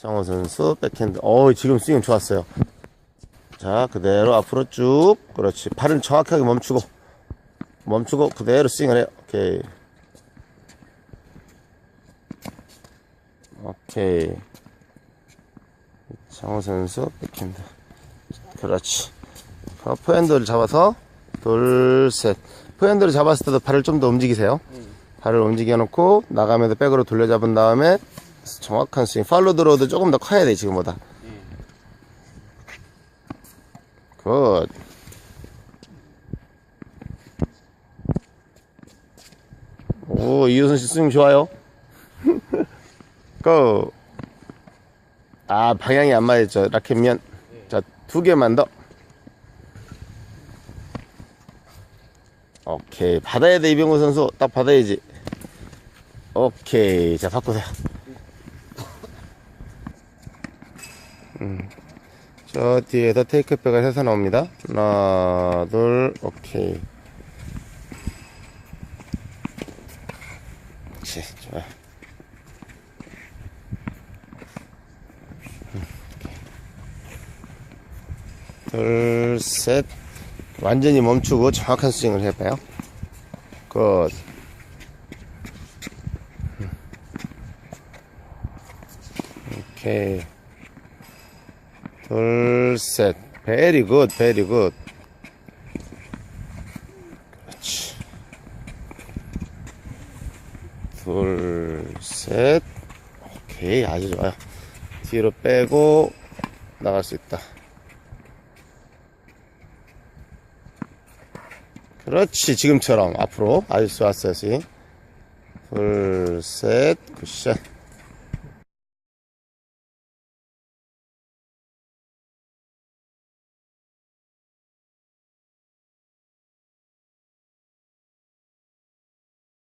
장호 선수 백핸드. 어 지금 스윙 좋았어요. 자, 그대로 앞으로 쭉. 그렇지. 팔은 정확하게 멈추고. 멈추고 그대로 스윙을 해. 오케이. 오케이. 장호 선수 백핸드. 그렇지. 어, 포핸드를 잡아서 둘, 셋. 포핸드를 잡았을 때도 발을 좀 더 움직이세요. 발을 움직여 놓고 나가면서 백으로 돌려 잡은 다음에 정확한 스윙. 팔로 들어도 조금 더 커야 돼, 지금보다. 굿. 오, 이효선 씨 스윙 좋아요. 고. 아, 방향이 안 맞았죠. 라켓면. 자, 두 개만 더. 오케이. 받아야 돼, 이병호 선수. 딱 받아야지. 오케이. 자, 바꾸세요. 음. 저 뒤에서 테이크백을 해서 나옵니다. 하나, 둘, 오케이. 그렇지, 좋아요. 음, 둘, 셋. 완전히 멈추고 정확한 스윙을 해봐요. 굿. 음. 오케이. 둘, 셋. 베리 굿, 베리 굿. 그렇지. 둘, 셋. 오케이, 아주 좋아요. 뒤로 빼고 나갈 수 있다. 그렇지, 지금처럼 앞으로 아주 좋았어요, 스윙. 둘, 셋, 굿샷.